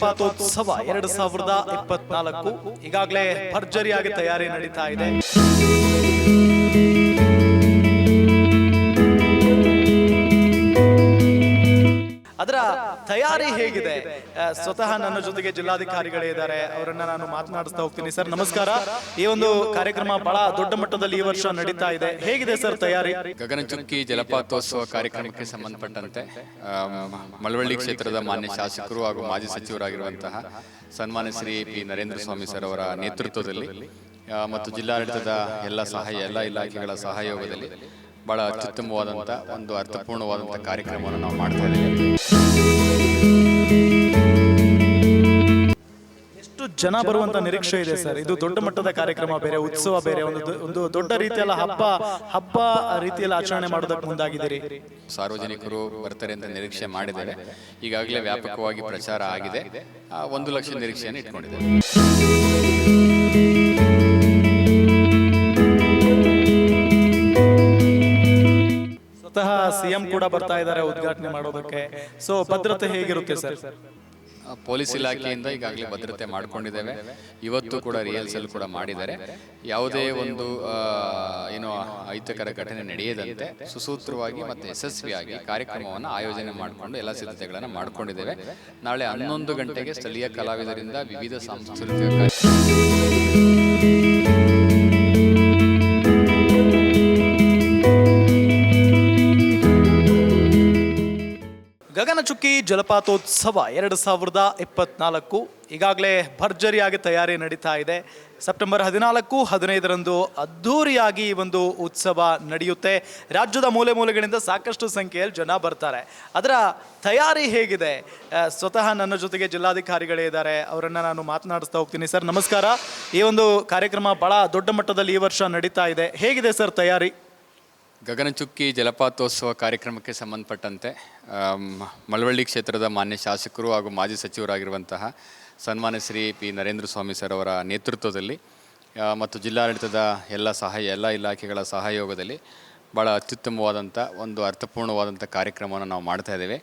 ಜಲಪಾತೋತ್ಸವ ಎರಡು ಸಾವಿರದ ಇಪ್ಪತ್ನಾಲ್ಕು ಈಗಾಗಲೇ ಭರ್ಜರಿಯಾಗಿ ತಯಾರಿ ನಡೀತಾ ಇದೆ. ತಯಾರಿ ಹೇಗಿದೆ? ಸ್ವತಃ ನನ್ನ ಜೊತೆಗೆ ಜಿಲ್ಲಾಧಿಕಾರಿಗಳೇ ಇದ್ದಾರೆ. ಅವರನ್ನ ನಾನು ಮಾತನಾಡಿಸ್ತಾ ಹೋಗ್ತೀನಿ ಸರ್. ನಮಸ್ಕಾರ. ಈ ಒಂದು ಕಾರ್ಯಕ್ರಮ ಬಹಳ ದೊಡ್ಡ ಮಟ್ಟದಲ್ಲಿ ಈ ವರ್ಷ ನಡೀತಾ ಇದೆ. ಹೇಗಿದೆ ಸರ್ ತಯಾರಿ? ಗಗನಚುಕ್ಕಿ ಜಲಪಾತೋತ್ಸವ ಕಾರ್ಯಕ್ರಮಕ್ಕೆ ಸಂಬಂಧಪಟ್ಟಂತೆ ಮಳವಳ್ಳಿ ಕ್ಷೇತ್ರದ ಮಾನ್ಯ ಶಾಸಕರು ಹಾಗೂ ಮಾಜಿ ಸಚಿವರಾಗಿರುವಂತಹ ಸನ್ಮಾನ್ಯ ಶ್ರೀ ಪಿ. ನರೇಂದ್ರ ಸ್ವಾಮಿ ಸರ್ ಅವರ ನೇತೃತ್ವದಲ್ಲಿ ಮತ್ತು ಜಿಲ್ಲಾಡಳಿತದ ಎಲ್ಲ ಸಹಾಯ ಎಲ್ಲ ಇಲಾಖೆಗಳ ಸಹಯೋಗದಲ್ಲಿ ಬಹಳ ಅತ್ಯುತ್ತಮವಾದಂಥ ಒಂದು ಅರ್ಥಪೂರ್ಣವಾದಂಥ ಕಾರ್ಯಕ್ರಮವನ್ನು ನಾವು ಮಾಡ್ತಾ ಇದ್ದೀವಿ. ಎಷ್ಟು ಜನ ಬರುವಂತ ನಿರೀಕ್ಷೆ ಇದೆ ಸರ್? ಇದು ದೊಡ್ಡ ಮಟ್ಟದ ಕಾರ್ಯಕ್ರಮ ಬೇರೆ ಉತ್ಸವ ಬೇರೆ ಒಂದು ಒಂದು ದೊಡ್ಡ ರೀತಿಯಲ್ಲ ಹಬ್ಬ ಹಬ್ಬ ರೀತಿಯಲ್ಲಿ ಆಚರಣೆ ಮಾಡೋದಕ್ಕೆ ಮುಂದಾಗಿದ್ದೀರಿ. ಸಾರ್ವಜನಿಕರು ಬರ್ತಾರೆ ಅಂತ ನಿರೀಕ್ಷೆ ಮಾಡಿದ್ದಾರೆ. ಈಗಾಗಲೇ ವ್ಯಾಪಕವಾಗಿ ಪ್ರಚಾರ ಆಗಿದೆ. ಆ, ಒಂದು ಲಕ್ಷ ನಿರೀಕ್ಷೆಯನ್ನು ಇಟ್ಕೊಂಡಿದ್ದೇವೆ. ಸಿಎಂ ಕೂಡ ಬರ್ತಾ ಇದ್ದಾರೆ ಉದ್ಘಾಟನೆ ಮಾಡೋದಕ್ಕೆ. ಸೊ ಭದ್ರತೆ ಹೇಗಿರುತ್ತೆ ಸರ್? ಪೊಲೀಸ್ ಇಲಾಖೆಯಿಂದ ಈಗಾಗಲೇ ಭದ್ರತೆ ಮಾಡ್ಕೊಂಡಿದ್ದೇವೆ. ಇವತ್ತು ಕೂಡ ರಿಹರ್ಸಲ್ ಕೂಡ ಮಾಡಿದ್ದಾರೆ. ಯಾವುದೇ ಒಂದು ಏನು ಅಹಿತಕರ ಘಟನೆ ನಡೆಯದಂತೆ ಸುಸೂತ್ರವಾಗಿ ಮತ್ತು ಯಶಸ್ವಿಯಾಗಿ ಕಾರ್ಯಕ್ರಮವನ್ನು ಆಯೋಜನೆ ಮಾಡಿಕೊಂಡು ಎಲ್ಲ ಸಿದ್ಧತೆಗಳನ್ನು ಮಾಡಿಕೊಂಡಿದ್ದೇವೆ. ನಾಳೆ ಹನ್ನೊಂದು ಗಂಟೆಗೆ ಸ್ಥಳೀಯ ಕಲಾವಿದರಿಂದ ವಿವಿಧ ಸಾಂಸ್ಕೃತಿಕ ಗಗನಚುಕ್ಕಿ ಜಲಪಾತೋತ್ಸವ ಎರಡು ಸಾವಿರದ ಇಪ್ಪತ್ನಾಲ್ಕು ಈಗಾಗಲೇ ಭರ್ಜರಿಯಾಗಿ ತಯಾರಿ ನಡೀತಾ ಇದೆ. ಸೆಪ್ಟೆಂಬರ್ ಹದಿನಾಲ್ಕು, ಹದಿನೈದರಂದು ಅದ್ಧೂರಿಯಾಗಿ ಈ ಒಂದು ಉತ್ಸವ ನಡೆಯುತ್ತೆ. ರಾಜ್ಯದ ಮೂಲೆ ಮೂಲೆಗಳಿಂದ ಸಾಕಷ್ಟು ಸಂಖ್ಯೆಯಲ್ಲಿ ಜನ ಬರ್ತಾರೆ. ಅದರ ತಯಾರಿ ಹೇಗಿದೆ? ಸ್ವತಃ ನನ್ನ ಜೊತೆಗೆ ಜಿಲ್ಲಾಧಿಕಾರಿಗಳೇ ಇದ್ದಾರೆ. ಅವರನ್ನು ನಾನು ಮಾತನಾಡಿಸ್ತಾ ಹೋಗ್ತೀನಿ. ಸರ್, ನಮಸ್ಕಾರ. ಈ ಒಂದು ಕಾರ್ಯಕ್ರಮ ಭಾಳ ದೊಡ್ಡ ಮಟ್ಟದಲ್ಲಿ ಈ ವರ್ಷ ನಡೀತಾ ಇದೆ. ಹೇಗಿದೆ ಸರ್ ತಯಾರಿ? ಗಗನಚುಕ್ಕಿ ಜಲಪಾತೋತ್ಸವ ಕಾರ್ಯಕ್ರಮಕ್ಕೆ ಸಂಬಂಧಪಟ್ಟಂತೆ ಮಳವಳ್ಳಿ ಕ್ಷೇತ್ರದ ಮಾನ್ಯ ಶಾಸಕರು ಹಾಗೂ ಮಾಜಿ ಸಚಿವರಾಗಿರುವಂತಹ ಸನ್ಮಾನ್ಯ ಶ್ರೀ ಪಿ ನರೇಂದ್ರ ಸ್ವಾಮಿ ಸರ್ ಅವರ ನೇತೃತ್ವದಲ್ಲಿ ಮತ್ತು ಜಿಲ್ಲಾಡಳಿತದ ಎಲ್ಲ ಸಹಾಯ, ಎಲ್ಲ ಇಲಾಖೆಗಳ ಸಹಯೋಗದಲ್ಲಿ ಭಾಳ ಅತ್ಯುತ್ತಮವಾದಂಥ ಒಂದು ಅರ್ಥಪೂರ್ಣವಾದಂಥ ಕಾರ್ಯಕ್ರಮವನ್ನು ನಾವು ಮಾಡ್ತಾ ಇದ್ದೇವೆ.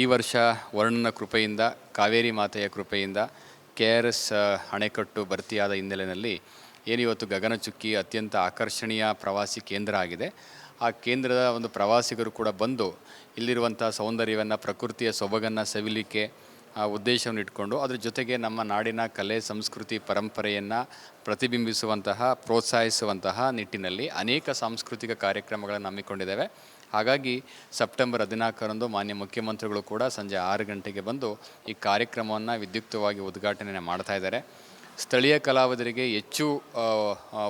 ಈ ವರ್ಷ ವರ್ಣನ ಕೃಪೆಯಿಂದ, ಕಾವೇರಿ ಮಾತೆಯ ಕೃಪೆಯಿಂದ, ಕೆ ಆರ್ ಎಸ್ ಅಣೆಕಟ್ಟು ಭರ್ತಿಯಾದ ಹಿನ್ನೆಲೆಯಲ್ಲಿ ಏನಿವತ್ತು ಗಗನಚುಕ್ಕಿ ಅತ್ಯಂತ ಆಕರ್ಷಣೀಯ ಪ್ರವಾಸಿ ಕೇಂದ್ರ ಆಗಿದೆ. ಆ ಕೇಂದ್ರದ ಒಂದು ಪ್ರವಾಸಿಗರು ಕೂಡ ಬಂದು ಇಲ್ಲಿರುವಂಥ ಸೌಂದರ್ಯವನ್ನು, ಪ್ರಕೃತಿಯ ಸೊಬಗನ್ನು ಸವಿಲಿಕ್ಕೆ ಆ ಉದ್ದೇಶವನ್ನು ಇಟ್ಕೊಂಡು ಅದ್ರ ಜೊತೆಗೆ ನಮ್ಮ ನಾಡಿನ ಕಲೆ, ಸಂಸ್ಕೃತಿ, ಪರಂಪರೆಯನ್ನು ಪ್ರತಿಬಿಂಬಿಸುವಂತಹ, ಪ್ರೋತ್ಸಾಹಿಸುವಂತಹ ನಿಟ್ಟಿನಲ್ಲಿ ಅನೇಕ ಸಾಂಸ್ಕೃತಿಕ ಕಾರ್ಯಕ್ರಮಗಳನ್ನು ಹಮ್ಮಿಕೊಂಡಿದ್ದೇವೆ. ಹಾಗಾಗಿ ಸೆಪ್ಟೆಂಬರ್ ಹದಿನಾಲ್ಕರಂದು ಮಾನ್ಯ ಮುಖ್ಯಮಂತ್ರಿಗಳು ಕೂಡ ಸಂಜೆ ಆರು ಗಂಟೆಗೆ ಬಂದು ಈ ಕಾರ್ಯಕ್ರಮವನ್ನು ವಿದ್ಯುಕ್ತವಾಗಿ ಉದ್ಘಾಟನೆ ಮಾಡ್ತಾ ಇದ್ದಾರೆ. ಸ್ಥಳೀಯ ಕಲಾವಿದರಿಗೆ ಹೆಚ್ಚು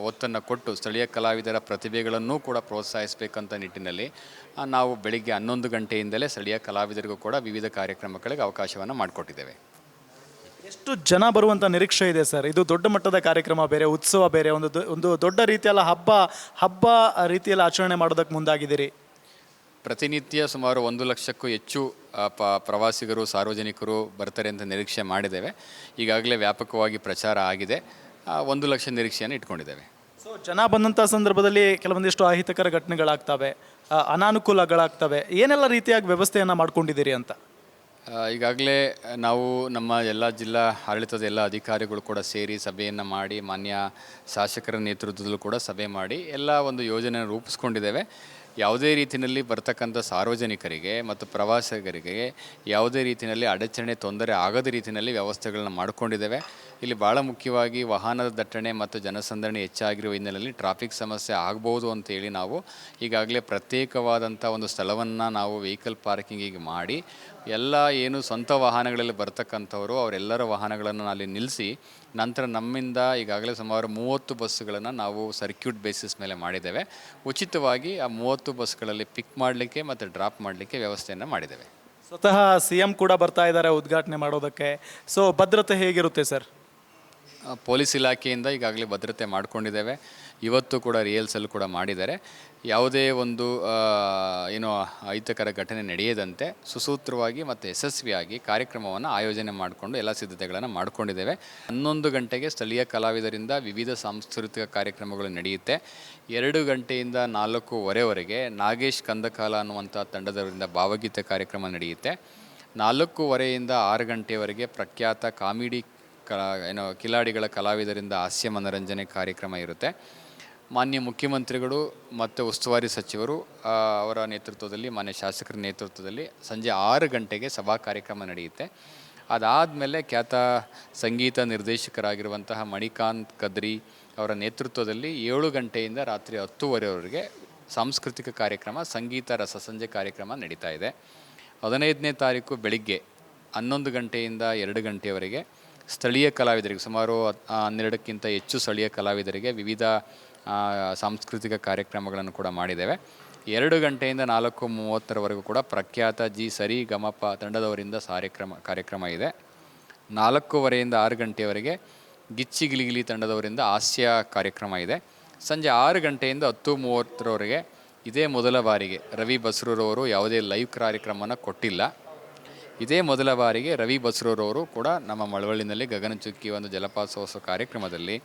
ಒತ್ತನ್ನು ಕೊಟ್ಟು ಸ್ಥಳೀಯ ಕಲಾವಿದರ ಪ್ರತಿಭೆಗಳನ್ನೂ ಕೂಡ ಪ್ರೋತ್ಸಾಹಿಸಬೇಕಂತ ನಿಟ್ಟಿನಲ್ಲಿ ನಾವು ಬೆಳಿಗ್ಗೆ ಹನ್ನೊಂದು ಗಂಟೆಯಿಂದಲೇ ಸ್ಥಳೀಯ ಕಲಾವಿದರಿಗೂ ಕೂಡ ವಿವಿಧ ಕಾರ್ಯಕ್ರಮಗಳಿಗೆ ಅವಕಾಶವನ್ನು ಮಾಡಿಕೊಟ್ಟಿದ್ದೇವೆ. ಎಷ್ಟು ಜನ ಬರುವಂಥ ನಿರೀಕ್ಷೆ ಇದೆ ಸರ್? ಇದು ದೊಡ್ಡ ಮಟ್ಟದ ಕಾರ್ಯಕ್ರಮ, ಬೇರೆ ಉತ್ಸವ, ಬೇರೆ ಒಂದು ಒಂದು ದೊಡ್ಡ ರೀತಿಯಲ್ಲ ಹಬ್ಬ ಹಬ್ಬ ರೀತಿಯಲ್ಲಿ ಆಚರಣೆ ಮಾಡೋದಕ್ಕೆ ಮುಂದಾಗಿದ್ದೀರಿ. ಪ್ರತಿನಿತ್ಯ ಸುಮಾರು ಒಂದು ಲಕ್ಷಕ್ಕೂ ಹೆಚ್ಚು ಪ ಪ್ರವಾಸಿಗರು ಸಾರ್ವಜನಿಕರು ಬರ್ತಾರೆ ಅಂತ ನಿರೀಕ್ಷೆ ಮಾಡಿದ್ದೇವೆ. ಈಗಾಗಲೇ ವ್ಯಾಪಕವಾಗಿ ಪ್ರಚಾರ ಆಗಿದೆ. ಒಂದು ಲಕ್ಷ ನಿರೀಕ್ಷೆಯನ್ನು ಇಟ್ಕೊಂಡಿದ್ದೇವೆ. ಸೊ ಜನ ಬಂದಂಥ ಸಂದರ್ಭದಲ್ಲಿ ಕೆಲವೊಂದಿಷ್ಟು ಅಹಿತಕರ ಘಟನೆಗಳಾಗ್ತವೆ ಅನಾನುಕೂಲಗಳಾಗ್ತವೆ. ಏನೆಲ್ಲ ರೀತಿಯಾಗಿ ವ್ಯವಸ್ಥೆಯನ್ನು ಮಾಡ್ಕೊಂಡಿದ್ದೀರಿ ಅಂತ? ಈಗಾಗಲೇ ನಾವು ನಮ್ಮ ಎಲ್ಲ ಜಿಲ್ಲಾ ಆಡಳಿತದ ಎಲ್ಲ ಅಧಿಕಾರಿಗಳು ಕೂಡ ಸೇರಿ ಸಭೆಯನ್ನು ಮಾಡಿ ಮಾನ್ಯ ಶಾಸಕರ ನೇತೃತ್ವದಲ್ಲೂ ಕೂಡ ಸಭೆ ಮಾಡಿ ಎಲ್ಲ ಒಂದು ಯೋಜನೆಯನ್ನು ರೂಪಿಸ್ಕೊಂಡಿದ್ದೇವೆ. ಯಾವುದೇ ರೀತಿಯಲ್ಲಿ ಬರ್ತಕ್ಕಂಥ ಸಾರ್ವಜನಿಕರಿಗೆ ಮತ್ತು ಪ್ರವಾಸಿಗರಿಗೆ ಯಾವುದೇ ರೀತಿಯಲ್ಲಿ ಅಡಚಣೆ, ತೊಂದರೆ ಆಗದ ರೀತಿಯಲ್ಲಿ ವ್ಯವಸ್ಥೆಗಳನ್ನ ಮಾಡಿಕೊಂಡಿದ್ದೇವೆ. ಇಲ್ಲಿ ಭಾಳ ಮುಖ್ಯವಾಗಿ ವಾಹನದ ದಟ್ಟಣೆ ಮತ್ತು ಜನಸಂದಣಿ ಹೆಚ್ಚಾಗಿರುವ ಹಿನ್ನೆಲೆಯಲ್ಲಿ ಟ್ರಾಫಿಕ್ ಸಮಸ್ಯೆ ಆಗ್ಬೋದು ಅಂತೇಳಿ ನಾವು ಈಗಾಗಲೇ ಪ್ರತ್ಯೇಕವಾದಂಥ ಒಂದು ಸ್ಥಳವನ್ನು ನಾವು ವೆಹಿಕಲ್ ಪಾರ್ಕಿಂಗಿಗೆ ಮಾಡಿ ಎಲ್ಲ ಏನು ಸ್ವಂತ ವಾಹನಗಳಲ್ಲಿ ಬರ್ತಕ್ಕಂಥವರು ಅವರೆಲ್ಲರ ವಾಹನಗಳನ್ನು ಅಲ್ಲಿ ನಿಲ್ಲಿಸಿ ನಂತರ ನಮ್ಮಿಂದ ಈಗಾಗಲೇ ಸುಮಾರು ಮೂವತ್ತು ಬಸ್ಸುಗಳನ್ನು ನಾವು ಸರ್ಕ್ಯೂಟ್ ಬೇಸಿಸ್ ಮೇಲೆ ಮಾಡಿದ್ದೇವೆ. ಉಚಿತವಾಗಿ ಆ ಮೂವತ್ತು ಬಸ್ಗಳಲ್ಲಿ ಪಿಕ್ ಮಾಡಲಿಕ್ಕೆ ಮತ್ತು ಡ್ರಾಪ್ ಮಾಡಲಿಕ್ಕೆ ವ್ಯವಸ್ಥೆಯನ್ನು ಮಾಡಿದ್ದೇವೆ. ಸ್ವತಃ ಸಿ ಎಂ ಕೂಡ ಬರ್ತಾ ಇದ್ದಾರೆ ಉದ್ಘಾಟನೆ ಮಾಡೋದಕ್ಕೆ. ಸೊ ಭದ್ರತೆ ಹೇಗಿರುತ್ತೆ ಸರ್? ಪೊಲೀಸ್ ಇಲಾಖೆಯಿಂದ ಈಗಾಗಲೇ ಭದ್ರತೆ ಮಾಡಿಕೊಂಡಿದ್ದೇವೆ. ಇವತ್ತು ಕೂಡ ರಿಹರ್ಸಲ್ ಕೂಡ ಮಾಡಿದ್ದಾರೆ. ಯಾವುದೇ ಒಂದು ಏನೋ ಏನು ಅಹಿತಕರ ಘಟನೆ ನಡೆಯದಂತೆ ಸುಸೂತ್ರವಾಗಿ ಮತ್ತು ಯಶಸ್ವಿಯಾಗಿ ಕಾರ್ಯಕ್ರಮವನ್ನು ಆಯೋಜನೆ ಮಾಡಿಕೊಂಡು ಎಲ್ಲ ಸಿದ್ಧತೆಗಳನ್ನು ಮಾಡಿಕೊಂಡಿದ್ದೇವೆ. ಹನ್ನೊಂದು ಗಂಟೆಗೆ ಸ್ಥಳೀಯ ಕಲಾವಿದರಿಂದ ವಿವಿಧ ಸಾಂಸ್ಕೃತಿಕ ಕಾರ್ಯಕ್ರಮಗಳು ನಡೆಯುತ್ತೆ. ಎರಡು ಗಂಟೆಯಿಂದ ನಾಲ್ಕೂವರೆವರೆಗೆ ನಾಗೇಶ್ ಕಂದಕಾಲ ಅನ್ನುವಂಥ ತಂಡದವರಿಂದ ಭಾವಗೀತೆ ಕಾರ್ಯಕ್ರಮ ನಡೆಯುತ್ತೆ. ನಾಲ್ಕೂವರೆಯಿಂದ ಆರು ಗಂಟೆವರೆಗೆ ಪ್ರಖ್ಯಾತ ಕಾಮಿಡಿ ಕಲಾ, ಏನೋ ಕಿಲಾಡಿಗಳ ಕಲಾವಿದರಿಂದ ಹಾಸ್ಯ ಮನರಂಜನೆ ಕಾರ್ಯಕ್ರಮ ಇರುತ್ತೆ. ಮಾನ್ಯ ಮುಖ್ಯಮಂತ್ರಿಗಳು ಮತ್ತು ಉಸ್ತುವಾರಿ ಸಚಿವರು ಅವರ ನೇತೃತ್ವದಲ್ಲಿ, ಮಾನ್ಯ ಶಾಸಕರ ನೇತೃತ್ವದಲ್ಲಿ ಸಂಜೆ ಆರು ಗಂಟೆಗೆ ಸಭಾ ಕಾರ್ಯಕ್ರಮ ನಡೆಯುತ್ತೆ. ಅದಾದಮೇಲೆ ಖ್ಯಾತ ಸಂಗೀತ ನಿರ್ದೇಶಕರಾಗಿರುವಂತಹ ಮಣಿಕಾಂತ್ ಕದ್ರಿ ಅವರ ನೇತೃತ್ವದಲ್ಲಿ ಏಳು ಗಂಟೆಯಿಂದ ರಾತ್ರಿ ಹತ್ತುವರೆವರೆಗೆ ಸಾಂಸ್ಕೃತಿಕ ಕಾರ್ಯಕ್ರಮ, ಸಂಗೀತ ರಸಸಂಜೆ ಕಾರ್ಯಕ್ರಮ ನಡೀತಾ ಇದೆ. ಹದಿನೈದನೇ ತಾರೀಕು ಬೆಳಿಗ್ಗೆ ಹನ್ನೊಂದು ಗಂಟೆಯಿಂದ ಎರಡು ಗಂಟೆಯವರೆಗೆ ಸ್ಥಳೀಯ ಕಲಾವಿದರಿಗೆ ಸುಮಾರು ಹನ್ನೆರಡಕ್ಕಿಂತ ಹೆಚ್ಚು ಸ್ಥಳೀಯ ಕಲಾವಿದರಿಗೆ ವಿವಿಧ ಸಾಂಸ್ಕೃತಿಕ ಕಾರ್ಯಕ್ರಮಗಳನ್ನು ಕೂಡ ಮಾಡಿದ್ದೇವೆ. ಎರಡು ಗಂಟೆಯಿಂದ ನಾಲ್ಕು ಮೂವತ್ತರವರೆಗೂ ಕೂಡ ಪ್ರಖ್ಯಾತ ಜಿ ಸರಿ ಗಮಪ ತಂಡದವರಿಂದ ಕಾರ್ಯಕ್ರಮ ಕಾರ್ಯಕ್ರಮ ಇದೆ. ನಾಲ್ಕೂವರೆಯಿಂದ ಆರು ಗಂಟೆಯವರೆಗೆ ಗಿಚ್ಚಿ ಗಿಲಿಗಿಲಿ ತಂಡದವರಿಂದ ಹಾಸ್ಯ ಕಾರ್ಯಕ್ರಮ ಇದೆ. ಸಂಜೆ ಆರು ಗಂಟೆಯಿಂದ ಹತ್ತು ಮೂವತ್ತರವರೆಗೆ ಇದೇ ಮೊದಲ ಬಾರಿಗೆ ರವಿ ಬಸ್ರೂರವರು ಯಾವುದೇ ಲೈವ್ ಕಾರ್ಯಕ್ರಮನ ಕೊಟ್ಟಿಲ್ಲ. ಇದೇ ಮೊದಲ ಬಾರಿಗೆ ರವಿ ಬಸ್ರೂರವರು ಕೂಡ ನಮ್ಮ ಮಳವಳ್ಳಿನಲ್ಲಿ ಗಗನಚುಕ್ಕಿ ಒಂದು ಜಲಪಾತೋತ್ಸವ ಕಾರ್ಯಕ್ರಮದಲ್ಲಿ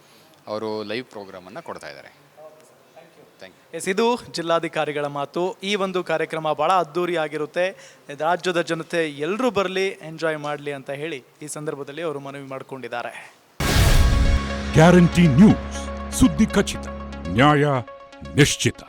ಅವರು ಲೈವ್ ಪ್ರೋಗ್ರಾಮನ್ನು ಕೊಡ್ತಾ ಇದ್ದಾರೆ. ಥ್ಯಾಂಕ್ ಯು ಎಸ್ ಇದು ಜಿಲ್ಲಾಧಿಕಾರಿಗಳ ಮಾತು. ಈ ಒಂದು ಕಾರ್ಯಕ್ರಮ ಭಾಳ ಅದ್ಧೂರಿಯಾಗಿರುತ್ತೆ ರಾಜ್ಯದ ಜನತೆ ಎಲ್ಲರೂ ಬರಲಿ ಎಂಜಾಯ್ ಮಾಡಲಿ ಅಂತ ಹೇಳಿ ಈ ಸಂದರ್ಭದಲ್ಲಿ ಅವರು ಮನವಿ ಮಾಡಿಕೊಂಡಿದ್ದಾರೆ. ಗ್ಯಾರಂಟಿ ನ್ಯೂಸ್ ಸುದ್ದಿ ಖಚಿತ ನ್ಯಾಯ ನಿಶ್ಚಿತ.